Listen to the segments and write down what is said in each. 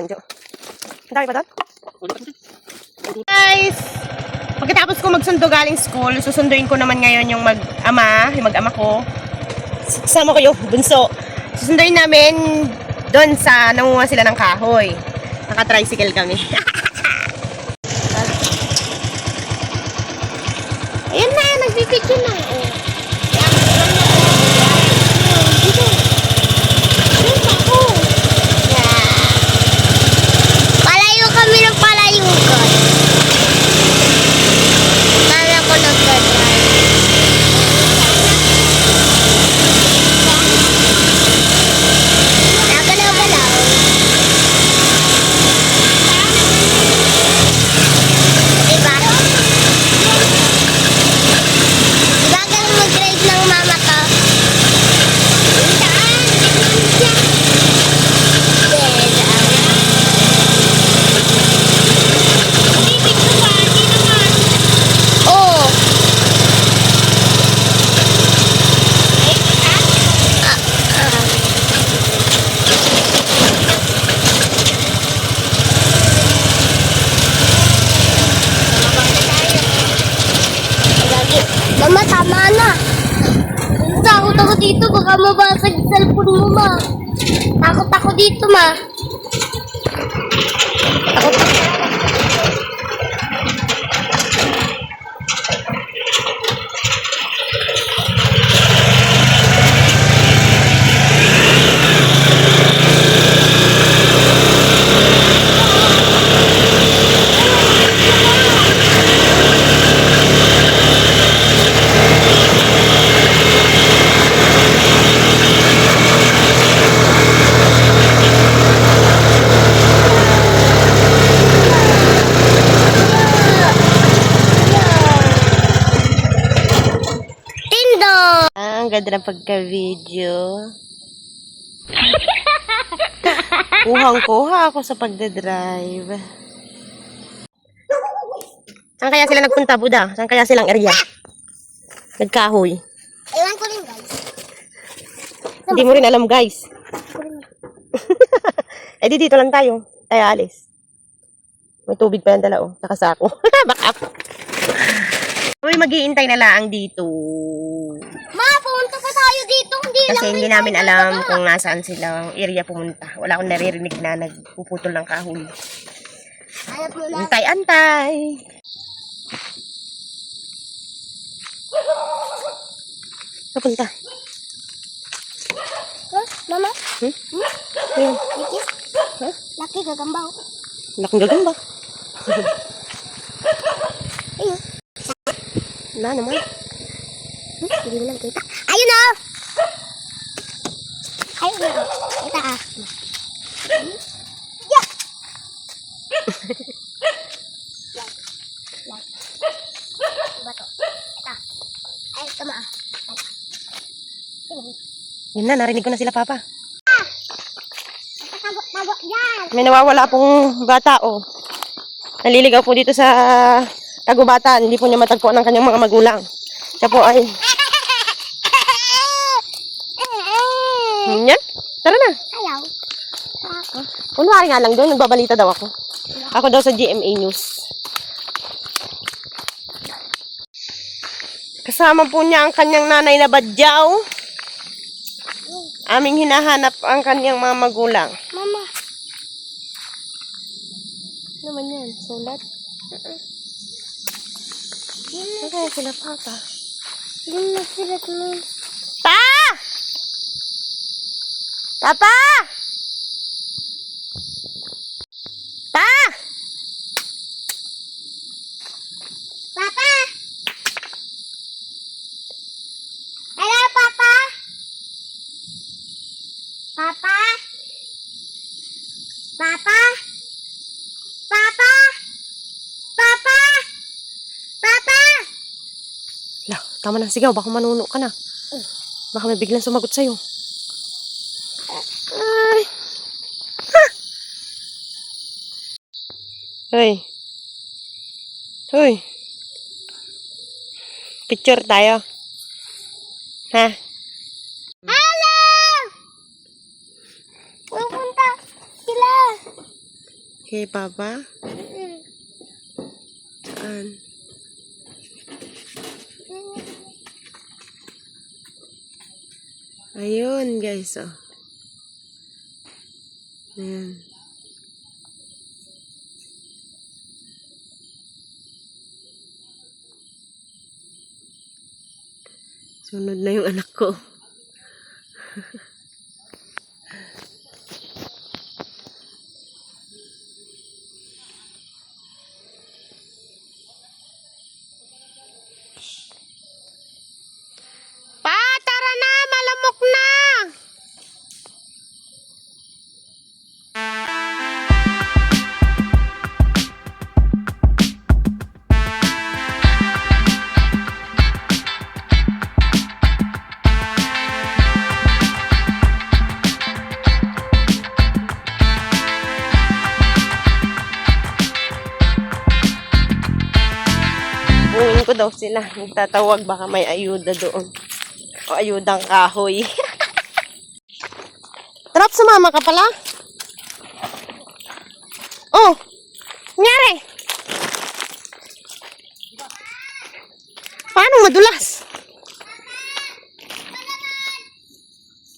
Nandiyo. Ang dami pa doon? Guys! Pagkatapos ko magsundo galing school, susunduin ko naman ngayon yung mag-ama, yung mag-ama ko. Sama ko yung bunso. Susunduin namin doon sa nangunga sila ng kahoy. Naka-tricycle kami. Ayun na, nagbibidyo na. Oh. Dito. Dito ako. Palayo kami ng palayo ko. Kala ko nagdadrive. Nagalaw-galaw. Diba? Diba ganun mag-drive ng mama ko? Yes, Oo. Lagi. Mama, tama na. Takot ako dito. Baka mabasag yung cellphone mo, ma. Takot ako dito, ma. Takot ako. Tindo! Ah, ang ganda ng pagka-video. Kuhang-kuha ako sa pagdadrive. Saan kaya sila nagpunta, Buda? Saan kaya silang area? Nagkahoy. Ewan ko rin, guys. Hindi mo rin alam, guys. eh, di dito lang tayo. Tayo alis. May tubig pa yan dala, oh. Nakasako. Back up. Uy, mag-iintay na lang dito. Ma, pumunta pa tayo dito. Hindi Kasi lang hindi namin alam bababa. kung nasaan silang area pumunta. Wala akong naririnig na nagpuputol ng kahoy. Na. Antay-antay. Napunta. Huh? Mama? Hmm? Hmm? Ayun. Likis? Huh? Laki gagambaw. Laking gagamba. Ayun. Wala naman. Hindi mo lang kita. Ayun na! Ayun na. Kita ah. Hmm? Yeah! Yun na, narinig ko na sila, Papa. May nawawala pong bata, oh. Naliligaw po dito sa kagubatan. Hindi po niya matagpuan ng kanyang mga magulang. Siya po ay... Hmm, yan. Tara na. Ayaw. Ako. Kunwari nga lang doon, nagbabalita daw ako. Ako daw sa GMA News. Kasama po niya ang kanyang nanay na badyaw. Aming hinahanap ang kanyang mga magulang. Mama. Ano naman yan? Sulat? Yun Ano kaya sila papa? Yun na sila mo. Pa! Papa! Pa! Papa! Hello, Papa? Papa? Papa? Papa? Papa? Papa? La, tama na. Sigaw, baka manuno ka na. Baka may biglang sumagot sa'yo. Ay. Ha! Hoy. Hoy. Picture tayo. Ha? Hello! Pupunta sila. Kay Papa? Saan? Ayun, guys, oh. Ayan. Sunod na yung anak ko. Ko daw sila. Nagtatawag baka may ayuda doon. O ayudang kahoy. Trap, sumama ka pala? Oh! Nangyari? Paano madulas?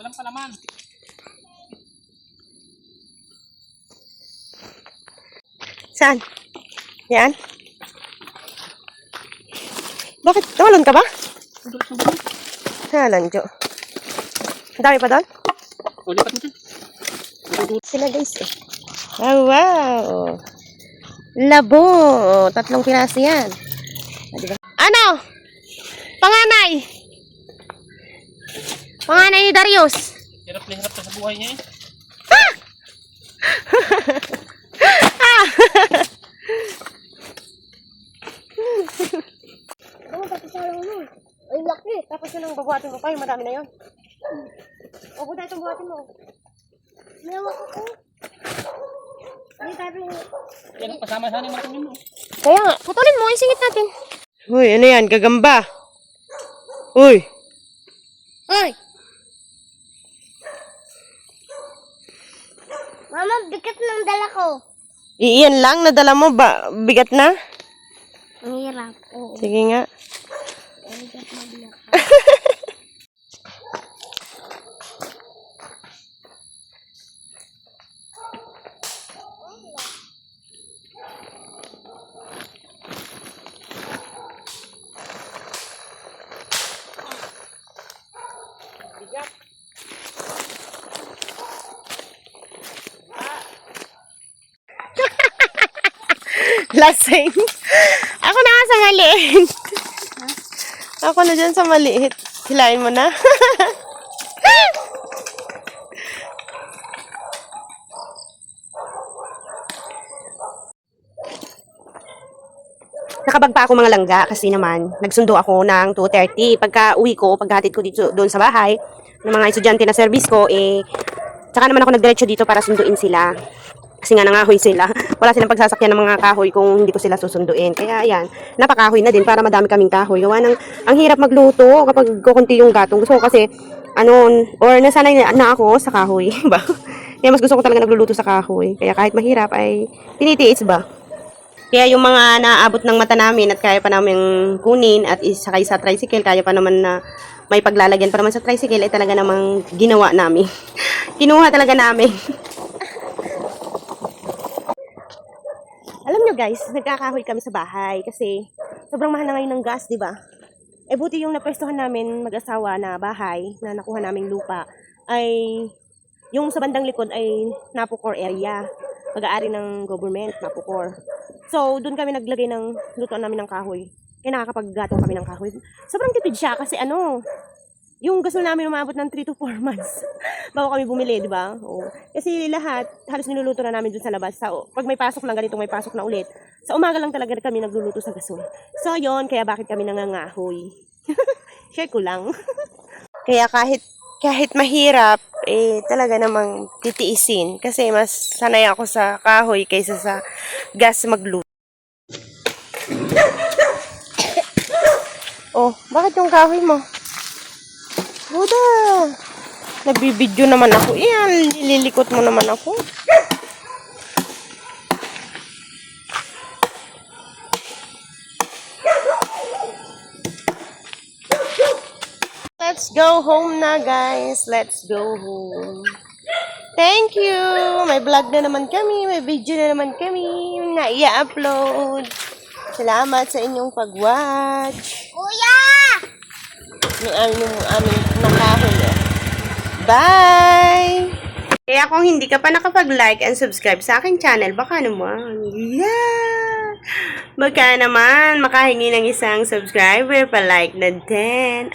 Walang palaman. Saan? Yan? Bakit? Tumalon ka ba? Halan, Jo. Ang dami pa doon? O, lipat mo dyan. Sila guys eh. Oh, wow! Labo! Tatlong piraso yan. Ah, diba? Ano? Panganay! Panganay ni Darius. Hirap na hirap sa buhay niya eh. Ano ba pisalo mo? Ay, laki. Babuhatin ko pa. Yung madami na yun. O, buta itong buhatin mo. Mewa ko ko. Ay, tabi. Yan ang kasama sana yung mo. Kaya nga, putulin mo. Isingit natin. Uy, ano yan? Gagamba. Uy. Hoy! Mama, bigat ng dala ko. Iyan lang, nadala mo ba? Bigat na? Ang hirap. Oo. Sige nga. Ang bigat na dala. Lasing. Ako na sa maliit. Ako na dyan sa maliit. Hilain mo na. Nakabag pa ako mga langga kasi naman nagsundo ako ng 2.30. Pagka uwi ko, paghatid ko dito doon sa bahay ng mga estudyante na service ko, eh, tsaka naman ako nagdiretso dito para sunduin sila. Kasi nga nangahoy sila. Wala silang pagsasakyan ng mga kahoy kung hindi ko sila susunduin. Kaya ayan, napakahoy na din para madami kaming kahoy. Gawa ng, ang hirap magluto kapag kukunti yung gatong. Gusto ko kasi, ano, or nasanay na, na ako sa kahoy. ba? Kaya mas gusto ko talaga nagluluto sa kahoy. Kaya kahit mahirap ay tinitiis ba? Kaya yung mga naabot ng mata namin at kaya pa namin kunin at isakay sa tricycle, kaya pa naman na may paglalagyan pa naman sa tricycle ay talaga namang ginawa namin. Kinuha talaga namin. Alam nyo guys, nagkakahoy kami sa bahay kasi sobrang mahal na ngayon ng gas, di ba? Eh buti yung napwestuhan namin mag-asawa na bahay na nakuha naming lupa ay yung sa bandang likod ay Napocor area. Pag-aari ng government, Napocor. So, doon kami naglagay ng lutuan namin ng kahoy. Kaya nakakapaggatong kami ng kahoy. Sobrang tipid siya kasi ano, yung gasol namin umabot ng 3 to 4 months bago kami bumili, di ba? Oo. Kasi lahat, halos niluluto na namin dun sa labas. Sa, pag may pasok lang, ganito may pasok na ulit. Sa umaga lang talaga kami nagluluto sa gasol. So, yon kaya bakit kami nangangahoy? Share ko lang. kaya kahit kahit mahirap, eh, talaga namang titiisin. Kasi mas sanay ako sa kahoy kaysa sa gas magluto. oh, bakit yung kahoy mo? Buda! Nagbibidyo naman ako. Iyan, nililikot mo naman ako. Let's go home na, guys. Let's go home. Thank you! May vlog na naman kami. May video na naman kami na i-upload. Salamat sa inyong pag-watch. Kuya! Yung aming, aming nakahuli. Bye! Kaya kung hindi ka pa nakapag-like and subscribe sa aking channel, baka naman, yeah! Baka naman, makahingi ng isang subscriber pa-like na din.